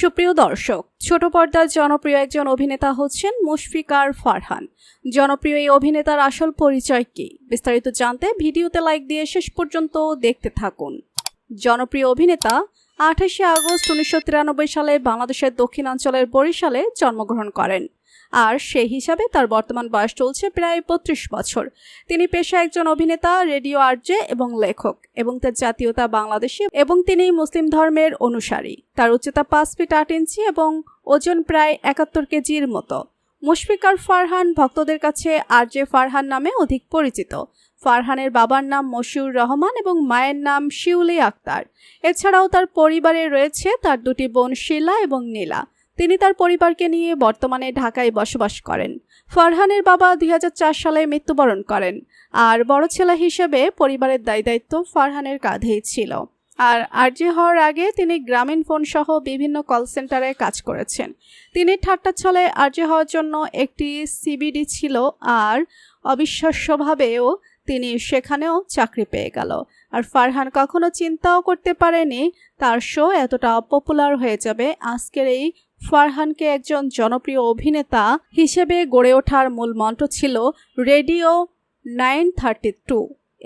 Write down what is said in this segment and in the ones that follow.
সুপ্রিয় দর্শক, ছোট পর্দার জনপ্রিয় একজন অভিনেতা হচ্ছেন মুশফিকার ফারহান। জনপ্রিয় এই অভিনেতার আসল পরিচয় কি? বিস্তারিত জানতে ভিডিওতে লাইক দিয়ে শেষ পর্যন্ত দেখতে থাকুন। জনপ্রিয় অভিনেতা আঠাশে আগস্ট উনিশশো তিরানব্বই সালে বাংলাদেশের দক্ষিণাঞ্চলের বরিশালে জন্মগ্রহণ করেন। আর সেই হিসাবে তার বর্তমান বয়স চলছে প্রায় বত্রিশ বছর। তিনি পেশা একজন অভিনেতা, রেডিও আরজে এবং লেখক এবং তার জাতীয়তা বাংলাদেশি এবং তিনি মুসলিম ধর্মের অনুসারী। তার উচ্চতা পাঁচ ফিট আট ইঞ্চি এবং ওজন প্রায় একাত্তর কেজির মতো। মুশফিকার ফারহান ভক্তদের কাছে আরজে ফারহান নামে অধিক পরিচিত। ফারহানের বাবার নাম মশিউর রহমান এবং মায়ের নাম শিউলি আক্তার। এছাড়াও তার পরিবারে রয়েছে তার দুটি বোন শিলা এবং নীলা। তিনি তার পরিবারকে নিয়ে বর্তমানে ঢাকায় বসবাস করেন। ফারহানের বাবা দুই হাজার চার সালে মৃত্যুবরণ করেন। আর বড় ছেলে হিসেবে পরিবারের দায় দায়িত্ব ফারহানের কাঁধেই ছিল। আর আরজি হওয়ার আগে তিনি গ্রামীণ ফোন সহ বিভিন্ন কল সেন্টারে কাজ করেছেন। তিনি ঠাট্টা ছলে আরজি হওয়ার জন্য একটি সিবিডি ছিল আর অবিশ্বাস্যভাবেও তিনি সেখানেও চাকরি পেয়ে গেল। আর ফারহান কখনো চিন্তাও করতে পারেনি, তার শো এতটা পপুলার হয়ে যাবে আজকের এই ফারহানকে একজন জনপ্রিয় অভিনেতা হিসেবে গড়ে ওঠার মূল মন্ত্র ছিল radio nine thirty two.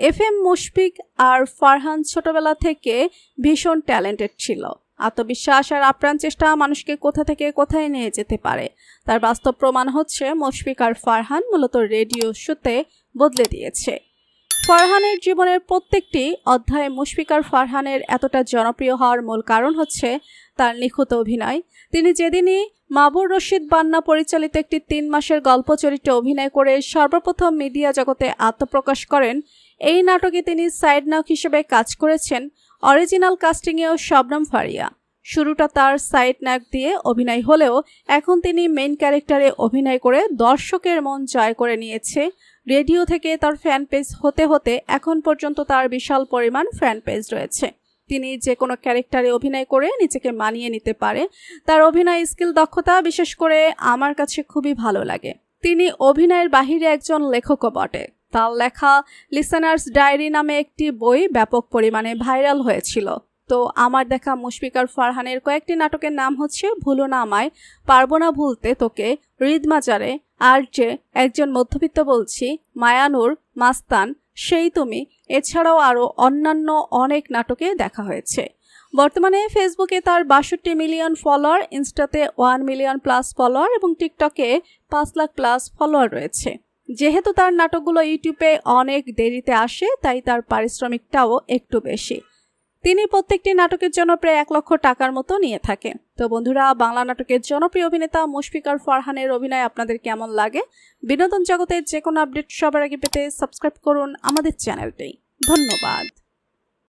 F M Mushfiq আর ফারহান ছোটবেলা থেকে ভীষণ ট্যালেন্টেড ছিল। আত্মবিশ্বাস আর আপ্রাণ চেষ্টা মানুষকে কোথা থেকে কোথায় নিয়ে যেতে পারে, তার বাস্তব প্রমাণ হচ্ছে মুশফিক আর ফারহান মূলত রেডিও শোতে বদলে দিয়েছে। ফারহানের জীবনের প্রত্যেকটি অধ্যায়ে মুশফিকার ফারহানের এতটা জনপ্রিয় হওয়ার মূল কারণ হচ্ছে তার নিখুঁত অভিনয়। তিনি যেদিনই মাবুর রশিদ বান্না পরিচালিত একটি তিন মাসের গল্প চরিত্রে অভিনয় করে সর্বপ্রথম মিডিয়া জগতে আত্মপ্রকাশ করেন, এই নাটকে তিনি সাইড নায়ক হিসেবে কাজ করেছেন, অরিজিনাল কাস্টিংয়েও শবনম ফারিয়া। শুরুটা তার সাইড নায়ক দিয়ে অভিনয় হলেও এখন তিনি মেইন ক্যারেক্টারে অভিনয় করে দর্শকের মন জয় করে নিয়েছে। রেডিও থেকে তার ফ্যান পেজ হতে হতে এখন পর্যন্ত তার বিশাল পরিমাণ ফ্যান পেজ রয়েছে। তিনি যে কোনো ক্যারেক্টারে অভিনয় করে নিজেকে মানিয়ে নিতে পারে। তার অভিনয় স্কিল দক্ষতা বিশেষ করে আমার কাছে খুবই ভালো লাগে। তিনি অভিনয়ের বাহিরে একজন লেখকও বটে। তার লেখা লিসেনার্স ডায়েরি নামে একটি বই ব্যাপক পরিমাণে ভাইরাল হয়েছিল। তো আমার দেখা মুশফিকার ফারহানের কয়েকটি নাটকের নাম হচ্ছে ভুলো না আমায়, পারব না ভুলতে তোকে হৃদমাজারে আর যে একজন মধ্যবিত্ত বলছি, মায়ানুর, মাস্তান, সেই তুমি, এছাড়াও আরও অন্যান্য অনেক নাটকে দেখা হয়েছে। বর্তমানে ফেসবুকে তার বাষট্টি মিলিয়ন ফলোয়ার, ইনস্টাতে ওয়ান মিলিয়ন প্লাস ফলোয়ার এবং টিকটকে পাঁচ লাখ প্লাস ফলোয়ার রয়েছে। যেহেতু তার নাটকগুলো ইউটিউবে অনেক দেরিতে আসে, তাই তার পারিশ্রমিকটাও একটু বেশি। তিনি প্রত্যেকটি নাটকের জন্য প্রায় এক লক্ষ টাকার মতো নিয়ে থাকে। তো বন্ধুরা, বাংলা নাটকের জনপ্রিয় অভিনেতা মুশফিকার ফারহানের অভিনয় আপনাদের কেমন লাগে? বিনোদন জগতের যে কোনো আপডেট সবার আগে পেতে সাবস্ক্রাইব করুন আমাদের চ্যানেলটি। ধন্যবাদ।